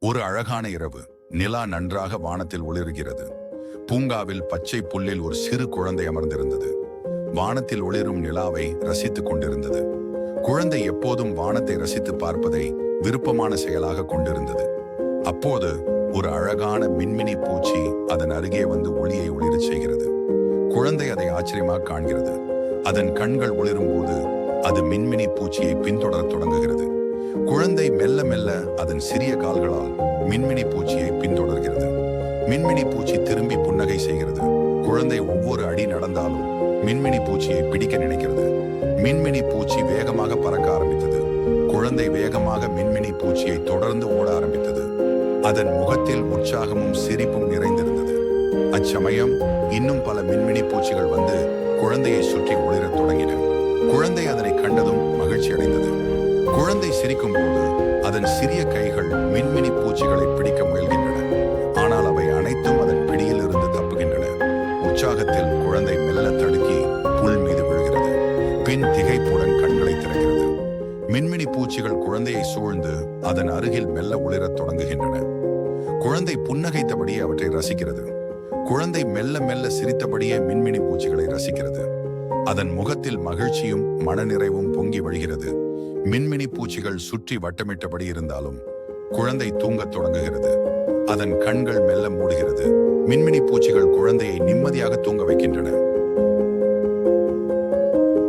ஒரு அழகான இரவு. நிலா நன்றாக வானத்தில் ஒளிர்கிறது. பூங்காவில் பச்சை புல்லில் ஒரு சிறு குழந்தை அமர்ந்திருந்தது. வானத்தில் ஒளிரும் நிலாவை ரசித்துக் கொண்டிருந்தது. குழந்தை எப்போதும் வானத்தை ரசித்து பார்ப்பதை விருப்பமான செயலாக கொண்டிருந்தது. அப்போது ஒரு அழகான மின்மினி பூச்சி அதன் அருகே வந்து ஒளியை ஒளிரச் செய்கிறது. குழந்தை அதை ஆச்சரியமாக காண்கிறது. அதன் கண்கள் ஒளிரும் போது அது மின்மினி பூச்சியை பின்தொடரத் தொடங்குகிறது. குழந்தை மெல்ல மெல்ல அதன் சிறிய கால்களால் மின்மினி பூச்சியை பின்தொடர்கிறது. மின்மினி பூச்சி திரும்பி புன்னகை செய்கிறது. குழந்தை ஒவ்வொரு அடி நடந்தாலும் மின்மினி பூச்சியை பிடிக்க நினைக்கிறது. மின்மினி பூச்சி வேகமாக பறக்க ஆரம்பித்தது. குழந்தை வேகமாக மின்மினி பூச்சியை தொடர்ந்து ஓட ஆரம்பித்தது. அதன் முகத்தில் உற்சாகமும் சிரிப்பும் நிறைந்திருந்தது. அச்சமயம் இன்னும் பல மின்மினி பூச்சிகள் வந்து குழந்தையை சுற்றி ஒளிரத் தொடங்கின. குழந்தை அதனை கண்டதும் மகிழ்ச்சி அடைந்தது குழந்தை சிரிக்கும் போது அதன் சிறிய கைகள் மின்மினி பூச்சிகளை பிடிக்க முயல்கின்றன. ஆனால் அவை அனைத்தும் அதன் பிடியில் இருந்து தப்புகின்றன. உற்சாகத்தில் குழந்தை மெல்ல தடுக்கி புல் மீது விழுகிறது. பின் திகைப்புடன் கண்களை திறக்கிறது. மின்மினி பூச்சிகள் குழந்தையை சூழ்ந்து அதன் அருகில் மெல்ல உளிரத் தொடங்குகின்றன. குழந்தை புன்னகைத்தபடியே அவற்றை ரசிக்கிறது. குழந்தை மெல்ல மெல்ல சிரித்தபடியே மின்மினி பூச்சிகளை ரசிக்கிறது. அதன் முகத்தில் மகிழ்ச்சியும் மனநிறைவும் பொங்கி வழிகிறது. மின்மினி பூச்சிகள் சுற்றி வட்டமிட்டபடி இருந்தாலும் குழந்தை தூங்கத் தொடங்குகிறது. அதன் கண்கள் மெல்ல மூடுகிறது. மின்மினி பூச்சிகள் குழந்தையை நிம்மதியாக தூங்க வைக்கின்றன.